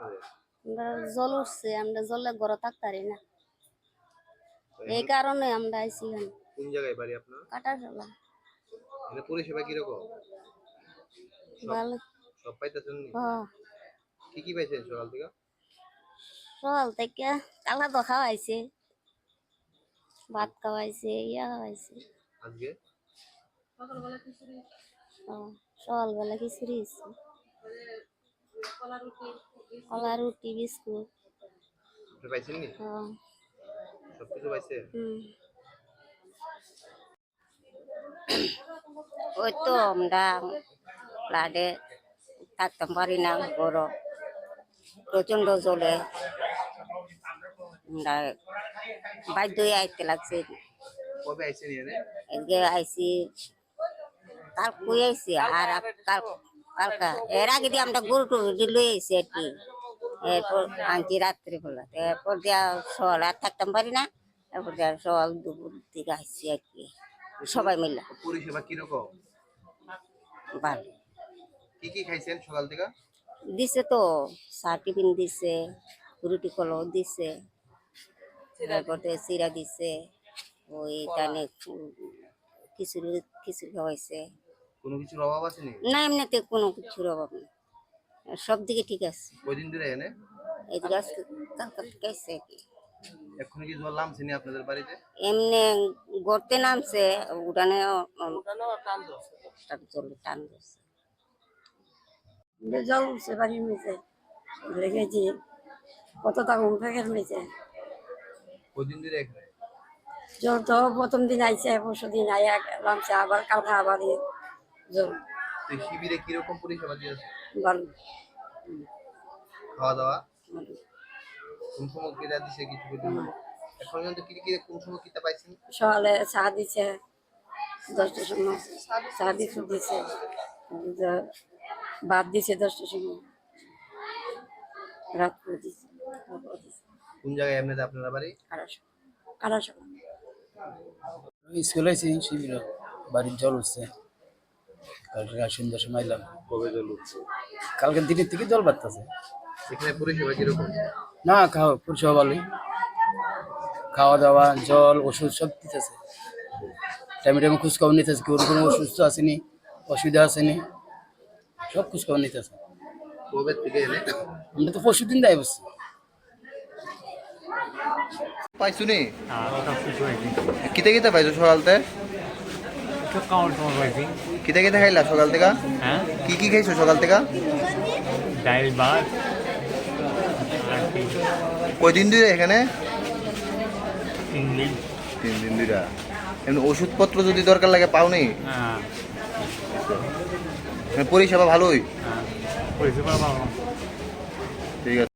আমরা জল উঠছে আমরা জলে ঘরে থাকতারি না। এই কারণে আমরা আইছি এখানে। কোন জায়গায় বাড়ি আপনার? কাটা চলা এখানে পরিষেবা কীরকম? ভালো। সব পাইতেছেন হ্যাঁ। কি কি পাইছেন সকাল থেকে? সকাল থেকে কালা তো খাওয়াইছে। ভাত খাওয়াইছে ইয়া খাওয়াইছে। আজকে? হ্যাঁ, সকালবেলা খিচুড়ি হয়েছে। কলা রুটি বিস্কুট পাইছেন নি? হ্যাঁ। সব কিছু পাইছে? হুম। ওই তো আমরা ফ্লাডে থাকতাম পারি না বড়। প্রচণ্ড জলে আমরা বাধ্য আইতে লাগছে। আইসি কাল কুই আইসি আর আপ- কাল কালকা এর আগে দিয়ে আমরা গরু টরু দিয়ে লই আইসি আর কি। এরপর আনছি রাত্রে বেলা। এরপর দিয়া সকাল আর থাকতাম পারি না এরপর দিয়া সকাল দুপুর দিকে আসছি আর কি। সবাই মিলে। তো পরিষেবা কীরকম? ভালো। কি কি খাইছেন সকাল থেকে? দিছে তো চা টিফিন দিছে রুটি কলও দিছে তারপরে চিরা দিছে ওই টানে খিচুড়ি খিচুড়ি খাওয়াইছে। কোনো কিছুর অভাব আছে নি না এমনিতে কোনো কিছুর অভাব নেই। সব দিকে ঠিক আছে। কয়দিন ধরে থেকে আসছে আর কি। এখন কি জল নামছে নি আপনাদের বাড়িতে? এমনি গড়তে নামছে উঠানে জল টান জল উঠছে বাড়ির নিচে লেগেছি কত টাকা উঠে নিচে। কয়দিন ধরে এখানে? জল তো প্রথম দিন আইছে পরশু দিন আইয়া নামছে আবার কালকা আবার তো শিবিরে কীরকম পরিষেবা দিয়েছে? ভালো। খাওয়া দাওয়া কোন সময় কেটে দিছে কিছু পর্যন্ত এখন পর্যন্ত কি কি কোন সময় কিতা পাইছেন? সকালে চা দিছে দশটার সময়। চা দিছে দিছে। যে ভাত দিছে দশটার সময়। রাত করে দিছে কোন জায়গায় এমনিতে আপনারা বাড়ি? আড়াইশো আড়াইশো স্কুল শিবির বাড়ির জল উঠছে। কালকে সন্ধ্যার সময় এলাম কবে জল উঠছে কালকে দিনের থেকে জল বাড়তেছে। এখানে পরিষেবা কীরকম? না খাওয়া পরিষেবা ভালোই। খাওয়া দাওয়া জল ওষুধ সব দিতেছে। টাইমে টাইমে খোঁজখবর নিতেছে কেউ কোনো অসুস্থ আসেনি অসুবিধা আসেনি। সব খোঁজখবর নিতেছে। কবে থেকে এনে আমরা তো পরশু দিন দেয় বসছি। পাইছো নি কিতে কিতে পাইছো সকালতে? কিতে কিতে খাইলা সকাল থেকে? হ্যাঁ? কি কি খাইছো সকাল থেকে? ডাইল ভাত। কয়দিন ধরে এখানে? তিন দিন। ধরে। এমনি ওষুধপত্র যদি দরকার লাগে পাও নি? হ্যাঁ। পরিষেবা ভালোই? হ্যাঁ পরিষেবা ভালো। ঠিক আছে।